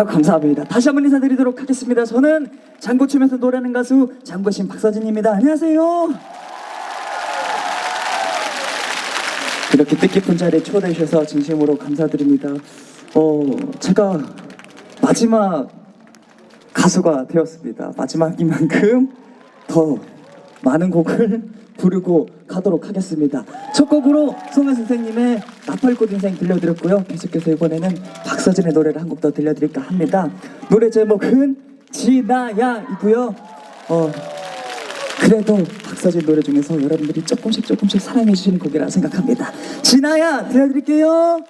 아 감사합니다. 다시 한번 인사드리도록 하겠습니다. 저는 장구 추면서 노래하는 가수 장구신 박서진입니다. 안녕하세요. 이렇게 뜻깊은 자리에 초대해 주셔서 진심으로 감사드립니다. 어 제가 마지막 가수가 되었습니다. 마지막인 만큼 더 많은 곡을 부르고 가도록 하겠습니다. 첫 곡으로 송현 선생님의 나팔꽃 인생 들려드렸고요. 계속해서 이번에는 박서진의 노래를 한 곡 더 들려드릴까 합니다. 노래 제목은 지나야이고요. 어, 그래도 박서진 노래 중에서 여러분들이 조금씩 조금씩 사랑해 주시는 곡이라 생각합니다. 지나야 들려드릴게요.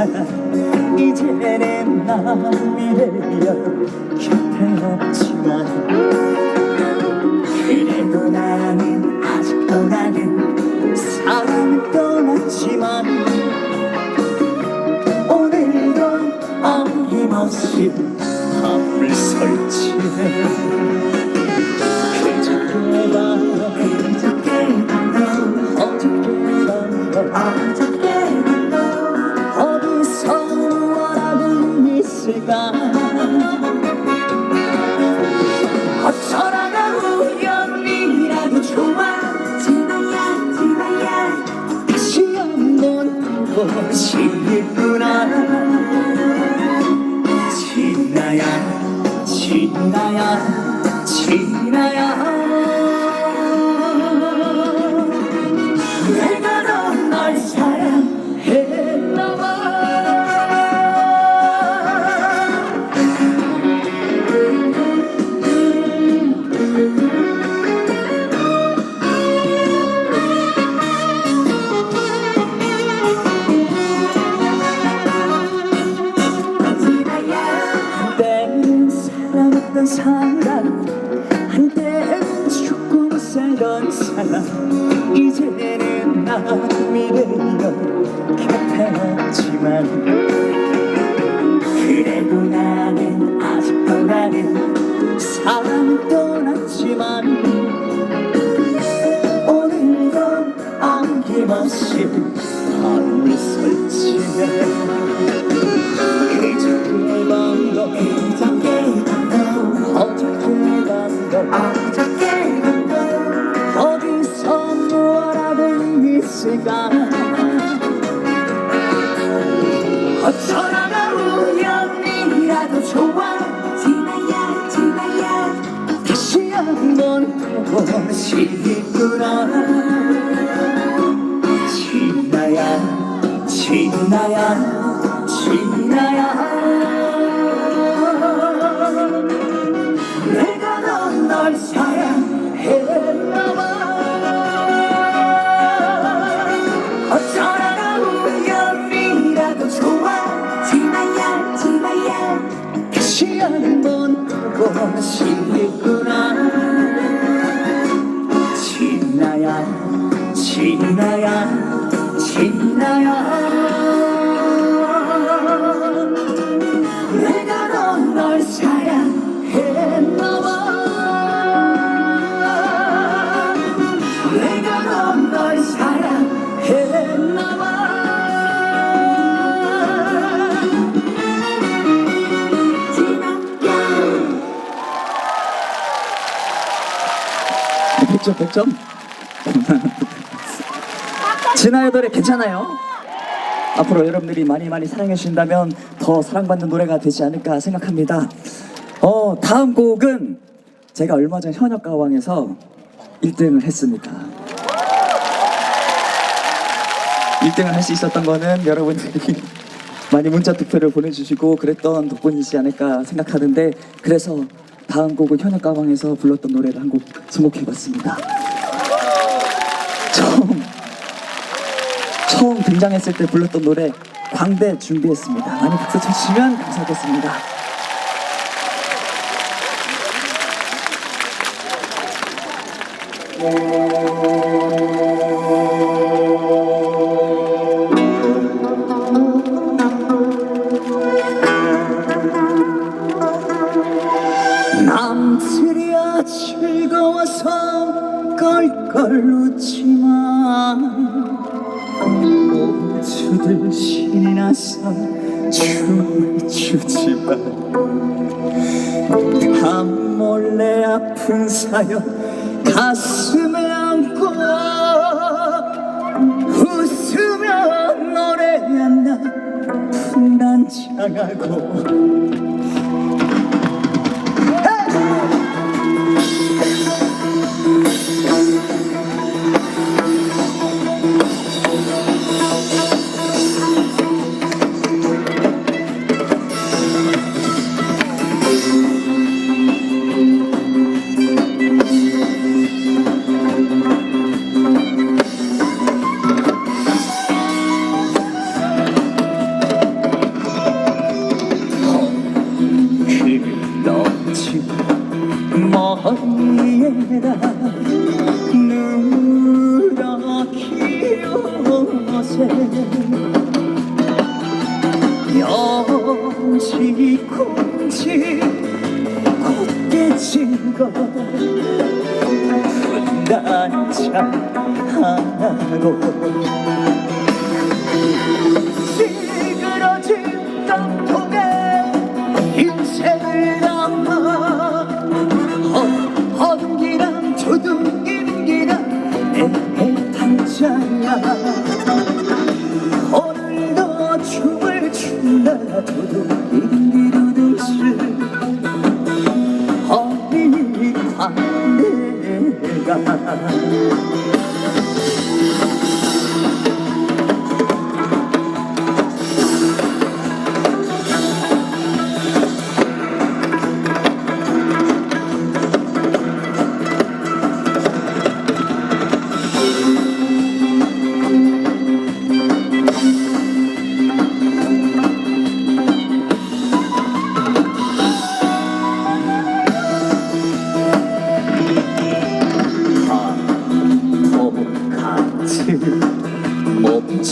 이제는 나 미래여 곁에 없지만. 그래도 나는 아직도 나는 사랑을 떠났지만 오늘도 어김없이 밤을 설치해 한번 보 100점 100점 진아의 노래 괜찮아요? 앞으로 여러분들이 많이 많이 사랑해 주신다면 더 사랑받는 노래가 되지 않을까 생각합니다. 어 다음 곡은 제가 얼마 전 현역가왕에서 1등을 했습니다. 1등을 할 수 있었던 거는 여러분들이 많이 문자 투표를 보내주시고 그랬던 덕분이지 않을까 생각하는데 그래서 다음 곡은 현역가왕에서 불렀던 노래를 한 곡 선곡해봤습니다. 처음 처음 등장했을 때 불렀던 노래 광대 준비했습니다. 많이 박수 쳐주시면 감사하겠습니다. 남 즐거워서 껄껄 웃지만 모두들 신이 나서 춤을 추지만 밤 몰래 아픈 사연 가슴에 안고 웃으며 노래한다 풍단장하고 단자야 오늘도 춤을 춘다 두둥기둥기두둥실 어디 광대가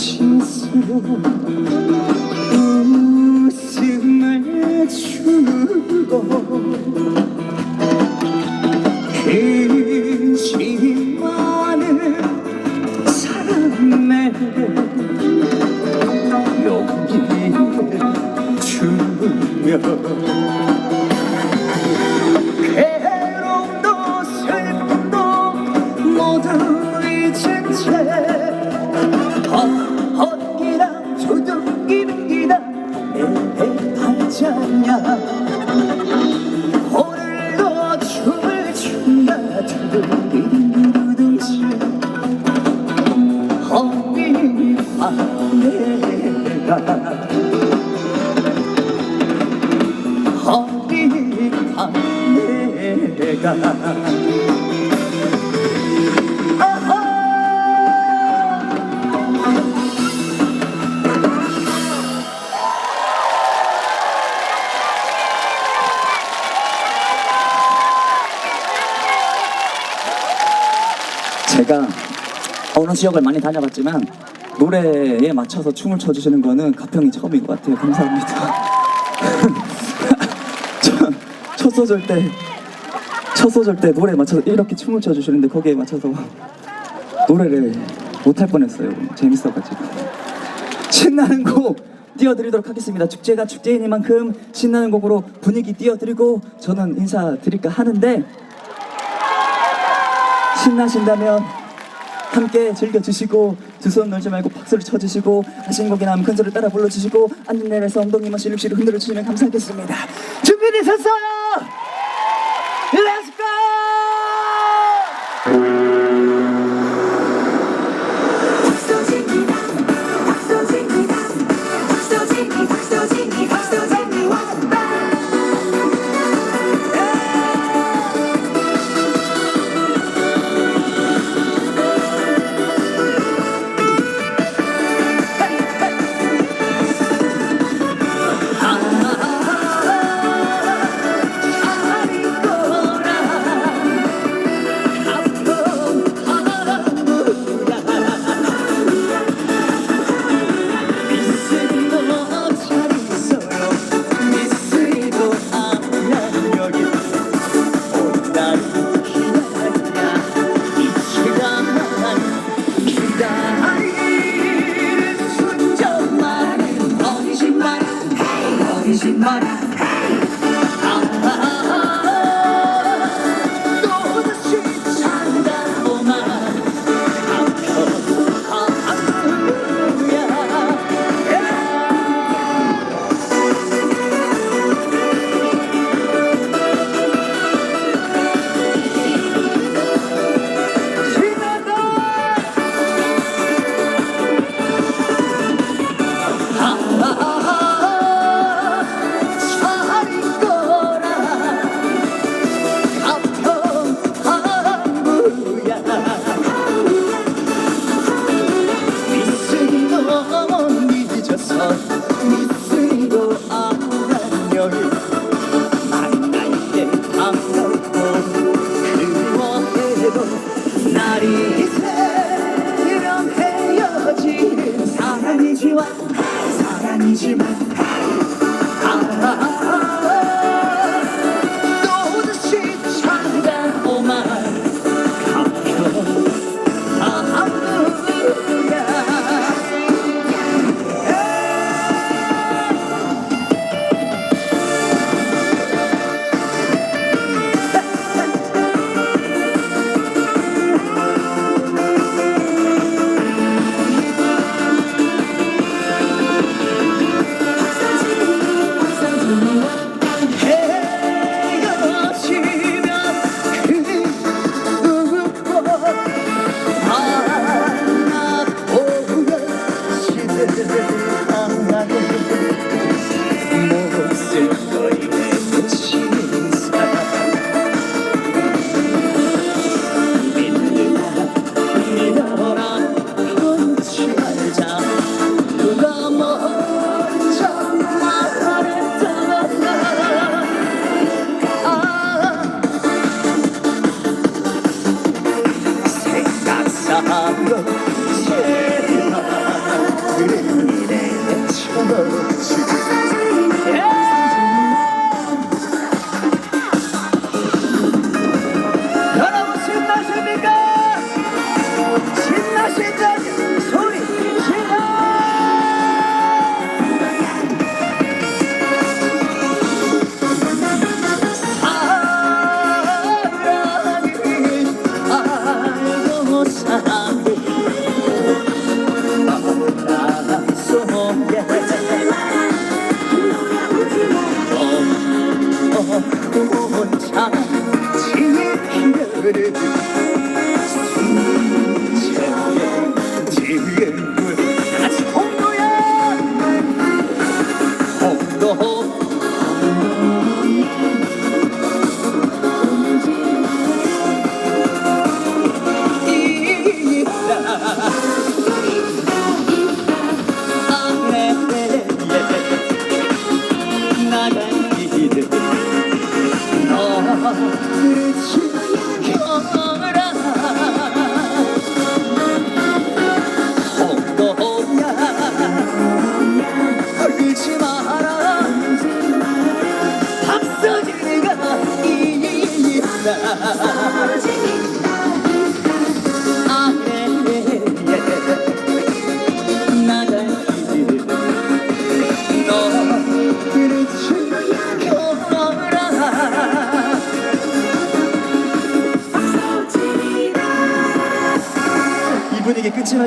진수로 웃음을 주고 근심 많은 사람에 용기를 주며 제가 어느 지역을 많이 다녀봤지만 노래에 맞춰서 춤을 춰주시는 거는 가평이 처음인 것 같아요. 감사합니다. 첫, 첫 소절 때, 첫 소절 때 노래에 맞춰서 이렇게 춤을 춰주시는데 거기에 맞춰서 노래를 못할 뻔했어요. 재밌어가지고. 신나는 곡 띄워드리도록 하겠습니다. 축제가 축제이니만큼 신나는 곡으로 분위기 띄워드리고 저는 인사드릴까 하는데 신나신다면 함께 즐겨주시고 두 손 놀지 말고 박수를 쳐주시고 하신 곡이 나면 큰 소리 따라 불러주시고 앉은 내려서 엉덩이만 실룩실룩 흔들어주시면 감사하겠습니다 준비되셨어요?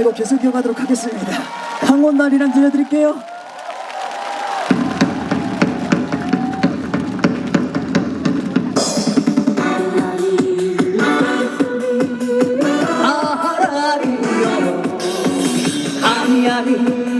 말고 계속 이어가도록 하겠습니다. 황혼날이랑 들려드릴게요. 아라리요 아리아리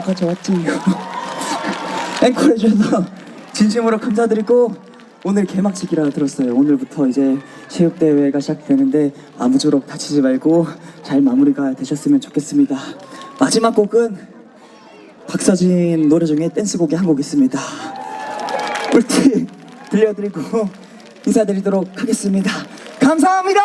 줄알고 하나 더 가져왔지 앵콜 해주셔서 진심으로 감사드리고 오늘 개막식이라 들었어요. 오늘부터 이제 체육대회가 시작되는데 아무쪼록 다치지 말고 잘 마무리가 되셨으면 좋겠습니다. 마지막 곡은 박서진 노래 중에 댄스곡이 한 곡 있습니다. 꿀팁 들려드리고 인사드리도록 하겠습니다. 감사합니다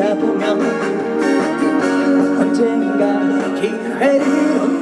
버티다 보면 언젠가 기회를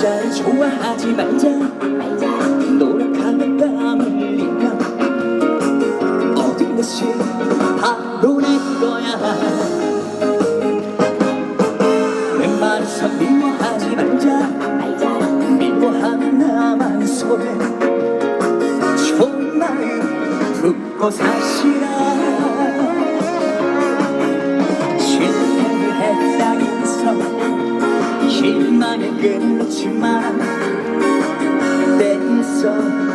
잘 좋아하지 말자. 노력하는 땀 흘리며 어딘 듯이 바로 내 거야. 웬만해서 미워하지 말자. 미워하는 나만 손해. 좋은 마음 품고 사시라. 실패를 했다고 해서 희망을 끊지만 때에서